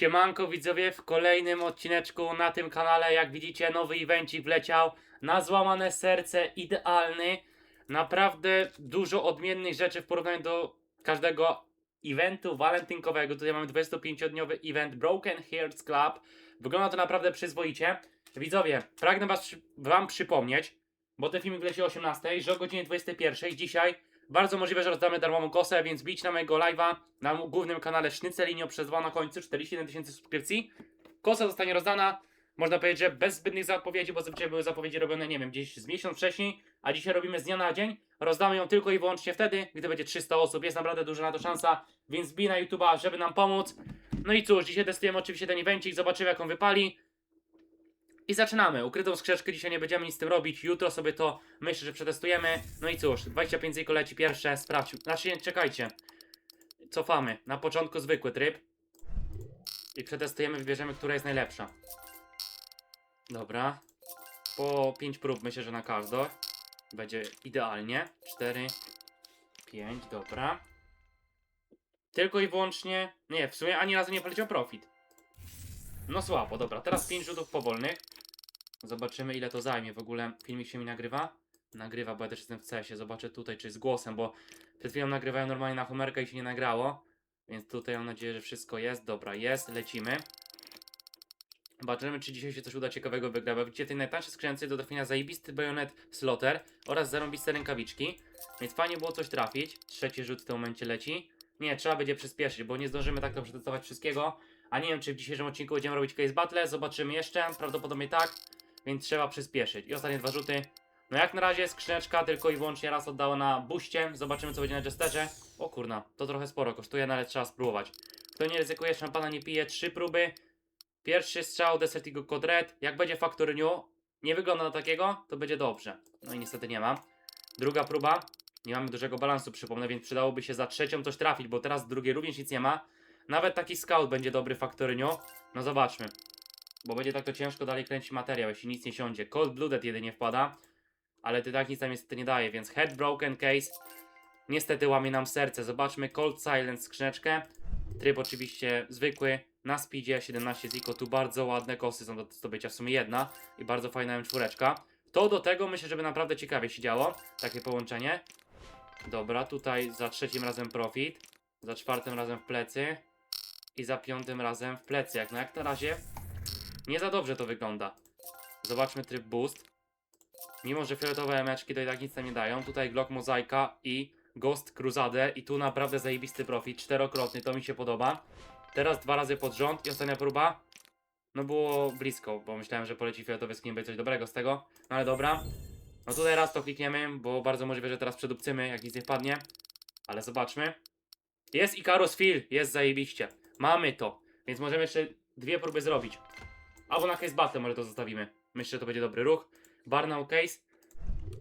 Siemanko widzowie, w kolejnym odcineczku na tym kanale, jak widzicie, nowy evencik wleciał na złamane serce, idealny. Naprawdę dużo odmiennych rzeczy w porównaniu do każdego eventu walentynkowego. Tutaj mamy 25-dniowy event Broken Hearts Club. Wygląda to naprawdę przyzwoicie. Widzowie, pragnę was, wam przypomnieć, bo ten filmik wleci o 18, że o godzinie 21 dzisiaj bardzo możliwe, że rozdamy darmową kosę, więc bić na mojego live'a na głównym kanale Sznycelinio przez 2 na końcu, 47 tysięcy subskrypcji. Kosa zostanie rozdana, można powiedzieć, że bez zbędnych zapowiedzi, bo zazwyczaj były zapowiedzi robione, nie wiem, gdzieś z miesiąc wcześniej, a dzisiaj robimy z dnia na dzień. Rozdamy ją tylko i wyłącznie wtedy, gdy będzie 300 osób. Jest naprawdę duża na to szansa, więc bij na YouTube'a, żeby nam pomóc. No i cóż, dzisiaj testujemy oczywiście ten evencik, zobaczymy jak on wypali. I zaczynamy. Ukrytą skrzeczkę dzisiaj nie będziemy nic z tym robić. Jutro sobie to myślę, że przetestujemy. No i cóż, 25 zyko leci pierwsze, sprawdź. Znaczy, nie, czekajcie. Cofamy. Na początku zwykły tryb. I przetestujemy, wybierzemy, która jest najlepsza. Dobra. Po 5 prób myślę, że na każdą. Będzie idealnie. 4, 5, dobra. Tylko i wyłącznie. Nie, w sumie ani razu nie poleciał profit. No słabo, dobra. Teraz 5 rzutów powolnych. Zobaczymy ile to zajmie. W ogóle filmik się mi nagrywa? Nagrywa, bo ja też jestem w CS-ie. Zobaczę tutaj, czy z głosem, bo przed chwilą nagrywałem normalnie na Homerka i się nie nagrało. Więc tutaj mam nadzieję, że wszystko jest. Dobra, jest, lecimy. Zobaczymy, czy dzisiaj się coś uda ciekawego wygra. Bo widzicie, tej najtańszej skrzynce do trafienia zajebisty bajonet slotter oraz zarąbiste rękawiczki. Więc fajnie było coś trafić. Trzeci rzut w tym momencie leci. Nie, trzeba będzie przyspieszyć, bo nie zdążymy tak to przetestować wszystkiego. A nie wiem, czy w dzisiejszym odcinku będziemy robić case battle. Zobaczymy jeszcze. Prawdopodobnie tak. Więc trzeba przyspieszyć. I ostatnie dwa rzuty. No jak na razie skrzyneczka tylko i wyłącznie raz oddała na buście. Zobaczymy co będzie na jesterze. O kurna, to trochę sporo kosztuje, no ale trzeba spróbować. Kto nie ryzykuje, szampana nie pije. Trzy próby. Pierwszy strzał Code Red. Jak będzie Factory New, nie wygląda na takiego, to będzie dobrze. No i niestety nie ma. Druga próba. Nie mamy dużego balansu, przypomnę, więc przydałoby się za trzecią coś trafić, bo teraz drugiej również nic nie ma. Nawet taki scout będzie dobry Factory New. No zobaczmy. Bo będzie tak to ciężko dalej kręcić materiał, jeśli nic nie siądzie. Cold Blooded jedynie wpada. Ale ty tak nic nam niestety nie daje, więc Head Broken Case. Niestety łamie nam serce. Zobaczmy Cold Silence skrzyneczkę. Tryb oczywiście zwykły. Na speedzie 17 ziko. Tu bardzo ładne kosy są do zdobycia. W sumie jedna. I bardzo fajna M4. To do tego myślę, żeby naprawdę ciekawie się działo. Takie połączenie. Dobra, tutaj za trzecim razem profit. Za czwartym razem w plecy. I za piątym razem w plecy. Jak na jak na razie nie za dobrze to wygląda. Zobaczmy tryb boost. Mimo, że fioletowe emeczki to i tak nic nie dają. Tutaj Glock Mozaika i Ghost Crusader. I tu naprawdę zajebisty profit. Czterokrotny, to mi się podoba. Teraz dwa razy pod rząd i ostatnia próba. No było blisko, bo myślałem, że poleci fioletowy skin, będzie coś dobrego z tego. No ale dobra. No tutaj raz to klikniemy, bo bardzo możliwe, że teraz przedupcymy, jak nic nie wpadnie. Ale zobaczmy. Jest Icarus Phil, jest zajebiście. Mamy to, więc możemy jeszcze dwie próby zrobić. Albo na case battle może to zostawimy. Myślę, że to będzie dobry ruch. Barnał case.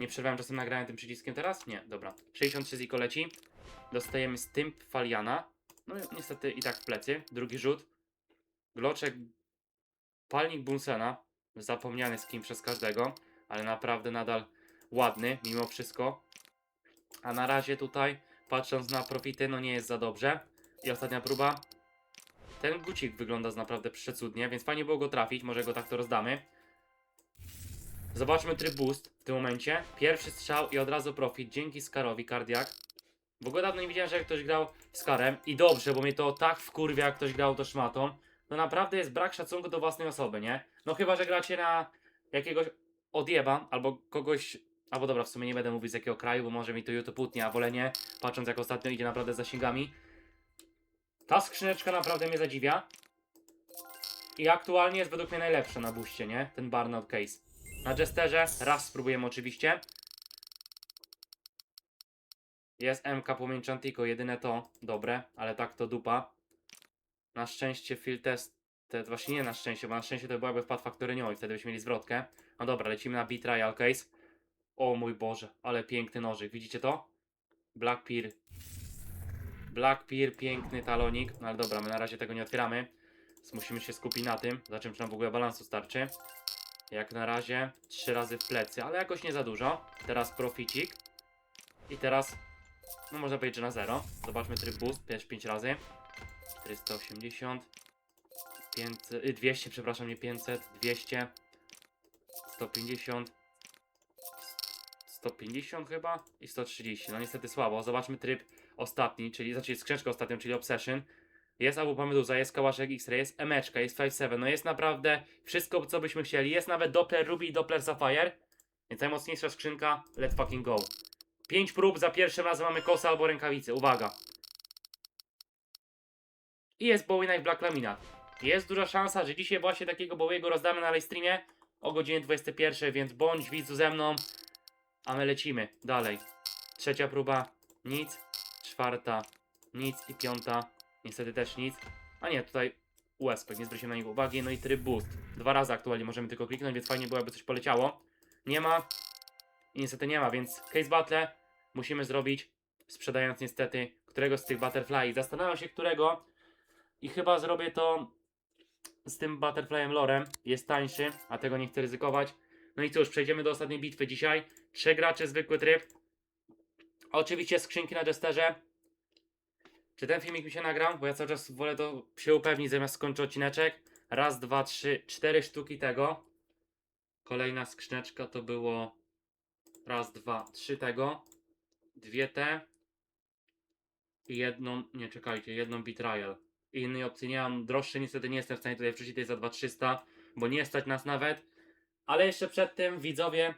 Nie przerwałem czasem nagrania tym przyciskiem teraz? Nie, dobra. 63 ziko leci. Dostajemy Stymp Faliana. No niestety i tak w plecy. Drugi rzut. Gloczek Palnik Bunsena. Zapomniany skin przez każdego. Ale naprawdę nadal ładny mimo wszystko. A na razie tutaj, patrząc na profity, no nie jest za dobrze. I ostatnia próba. Ten gucik wygląda naprawdę przecudnie, więc fajnie było go trafić. Może go tak to rozdamy. Zobaczmy tryb boost w tym momencie. Pierwszy strzał i od razu profit. Dzięki Skarowi, Kardiak. W ogóle dawno nie widziałem, że ktoś grał Skarem. I dobrze, bo mnie to tak wkurwia, jak ktoś grał to szmatą. To naprawdę jest brak szacunku do własnej osoby, nie? No chyba, że gracie na jakiegoś odjeba, albo kogoś... Albo dobra, w sumie nie będę mówić z jakiego kraju, bo może mi to YouTube utnie, a wolę nie, patrząc jak ostatnio idzie naprawdę z zasięgami. Ta skrzyneczka naprawdę mnie zadziwia. I aktualnie jest według mnie najlepsza na buście, nie? Ten Barnard Case. Na Jesterze raz spróbujemy oczywiście. Jest MK pomiędzy Antico, jedyne to dobre, ale tak to dupa. Na szczęście field test, te, właśnie nie na szczęście, bo na szczęście to byłaby wpad Factory New i wtedy byśmy mieli zwrotkę. No dobra, lecimy na B-Trial Case. O mój Boże, ale piękny nożyk, widzicie to? Black Pear. Black Pear, piękny talonik, no ale dobra, my na razie tego nie otwieramy. Więc musimy się skupić na tym, za czym czy nam w ogóle balansu starczy. Jak na razie trzy razy w plecy, ale jakoś nie za dużo. Teraz proficik. I teraz, no można powiedzieć, że na zero. Zobaczmy tryb boost, też 5 razy. 480. 500, y, 200, przepraszam, nie 500, 200, 150, 150 chyba i 130. No niestety słabo. Zobaczmy tryb ostatni, czyli znaczy skrzeczkę ostatnią, czyli Obsession. Jest AWP Meduza, jest Kałaszek X-Ray, jest Emeczka, jest 5-7, no jest naprawdę wszystko, co byśmy chcieli. Jest nawet Doppler Ruby i Doppler Sapphire. Więc najmocniejsza skrzynka, let's fucking go. 5 prób, za pierwszym razem mamy kosę albo rękawice, uwaga. I jest Bowie Knife Black Laminat. Jest duża szansa, że dzisiaj właśnie takiego Bowiego rozdamy na live streamie o godzinie 21, więc bądź widzu ze mną, a my lecimy dalej. Trzecia próba, nic. Czwarta, nic. I piąta, niestety też nic. A nie, tutaj USP, nie zwróciłem na niego uwagi. No i tryb boost. Dwa razy aktualnie możemy tylko kliknąć, więc fajnie było, jakby coś poleciało. Nie ma. I niestety nie ma, więc case battle musimy zrobić, sprzedając niestety któregoś z tych butterfly. Zastanawiam się, którego. I chyba zrobię to z tym butterflyem lorem. Jest tańszy, a tego nie chcę ryzykować. No i cóż, przejdziemy do ostatniej bitwy dzisiaj. Trzech graczy, zwykły tryb. Oczywiście skrzynki na jesterze. Czy ten filmik mi się nagrał? Bo ja cały czas wolę to się upewnić zamiast skończyć odcineczek. Raz, dwa, trzy, cztery sztuki tego. Kolejna skrzyneczka to było raz, dwa, trzy tego. Dwie te. I jedną, nie czekajcie, jedną betrayal. I Innej opcji nie mam. Droższy niestety nie jestem w stanie tutaj wrzucić tej za 2300, bo nie stać nas nawet. Ale jeszcze przed tym, widzowie,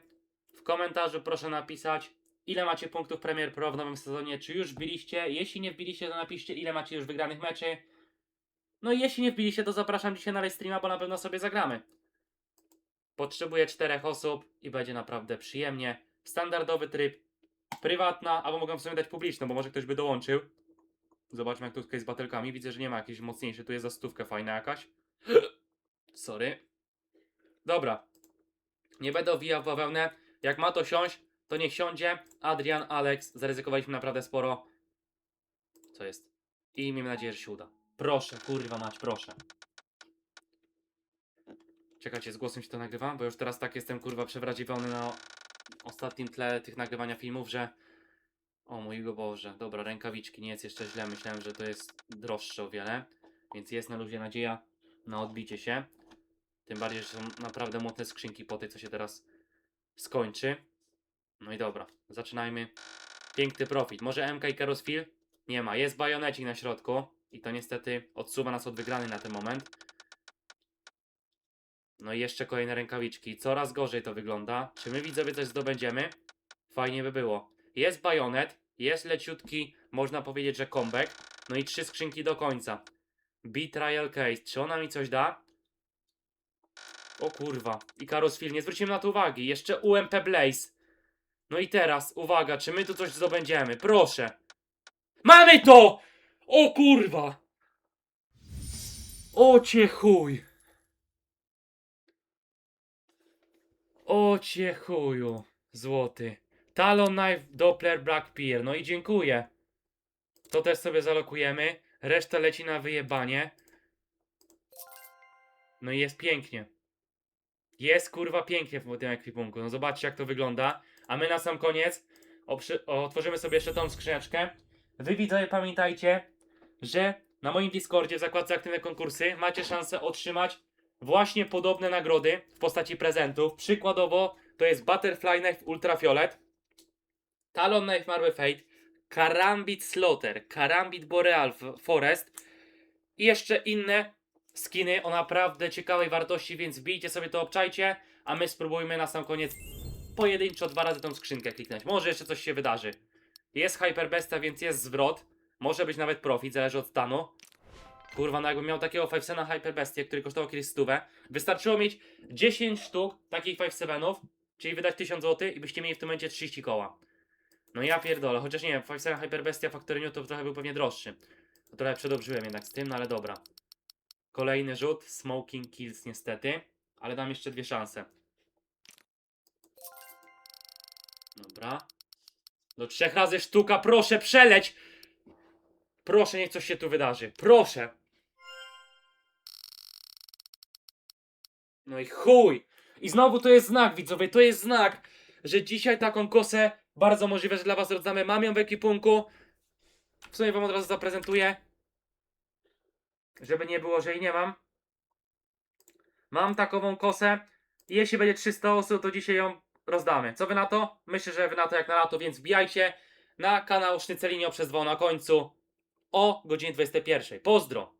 w komentarzu proszę napisać, ile macie punktów Premier Pro w nowym sezonie, czy już wbiliście. Jeśli nie wbiliście, to napiszcie, ile macie już wygranych meczy. No i jeśli nie wbiliście, to zapraszam dzisiaj na live streama, bo na pewno sobie zagramy. Potrzebuję czterech osób i będzie naprawdę przyjemnie. Standardowy tryb, prywatna, albo mogę w sumie dać publiczną, bo może ktoś by dołączył. Zobaczmy jak tutaj z batelkami. Widzę, że nie ma jakiejś mocniejszej. Tu jest za stówkę fajna jakaś. Sorry. Dobra. Nie będę owijał bawełnę. Jak ma to siąść, to niech siądzie. Adrian, Alex. Zaryzykowaliśmy naprawdę sporo. Co jest? I miejmy nadzieję, że się uda. Proszę, kurwa mać, proszę. Czekajcie, z głosem się to nagrywa, bo już teraz tak jestem kurwa przewrażliwiony na ostatnim tle tych nagrywania filmów, że o mój Boże, dobra, rękawiczki, nie jest jeszcze źle, myślałem, że to jest droższe o wiele, więc jest na luzie nadzieja na odbicie się. Tym bardziej, że są naprawdę mocne skrzynki po tej, co się teraz skończy. No i dobra, zaczynajmy. Piękny profit. Może MK i Karosfil? Nie ma. Jest bajonecik na środku i to niestety odsuwa nas od wygranej na ten moment. No i jeszcze kolejne rękawiczki. Coraz gorzej to wygląda. Czy my widzowie coś zdobędziemy? Fajnie by było. Jest bajonet, jest leciutki, można powiedzieć, że comeback. No i trzy skrzynki do końca. B-Trial Case. Czy ona mi coś da? O kurwa. I Karosfil, nie zwróciłem na to uwagi. Jeszcze UMP Blaze. No i teraz, uwaga, czy my tu coś zdobędziemy? Proszę. Mamy to! O kurwa! O cię chuj! O chuju, złoty. Talon Knife Doppler Black Pier. No i dziękuję. To też sobie zalokujemy. Reszta leci na wyjebanie. No i jest pięknie. Jest kurwa pięknie w tym ekwipunku. No zobaczcie jak to wygląda. A my na sam koniec otworzymy sobie jeszcze tą skrzyneczkę. Wy widzowie pamiętajcie, że na moim Discordzie w zakładce aktywne konkursy macie szansę otrzymać właśnie podobne nagrody w postaci prezentów. Przykładowo to jest Butterfly Knife Ultrafiolet, Talon Knife Marble Fate, Karambit Slaughter, Karambit Boreal Forest i jeszcze inne skiny o naprawdę ciekawej wartości, więc wbijcie sobie to, obczajcie, a my spróbujmy na sam koniec pojedynczo dwa razy tą skrzynkę kliknąć. Może jeszcze coś się wydarzy. Jest Hyperbesta, więc jest zwrot. Może być nawet profit, zależy od stanu. Kurwa, no jakbym miał takiego 5 na Hyperbestie, który kosztował kiedyś stówę, wystarczyło mieć 10 sztuk takich 5 7 czyli wydać 1000 zł i byście mieli w tym momencie 30 koła. No ja pierdolę, chociaż nie wiem, 5 7 Hyperbestia Factory to trochę był pewnie droższy. Trochę przedobrzyłem jednak z tym, no ale dobra. Kolejny rzut, Smoking Kills niestety, ale dam jeszcze dwie szanse. Dobra. Do trzech razy sztuka, proszę, przeleć! Proszę, niech coś się tu wydarzy. Proszę! No i chuj! I znowu to jest znak, widzowie, to jest znak, że dzisiaj taką kosę bardzo możliwe, że dla was rozdamy. Mam ją w ekipunku. W sumie wam od razu zaprezentuję. Żeby nie było, że jej nie mam. Mam takową kosę. Jeśli będzie 300 osób, to dzisiaj ją rozdamy. Co wy na to? Myślę, że wy na to jak na lato, więc wbijajcie na kanał Sznycelinio przez 2 na końcu o godzinie 21. Pozdro!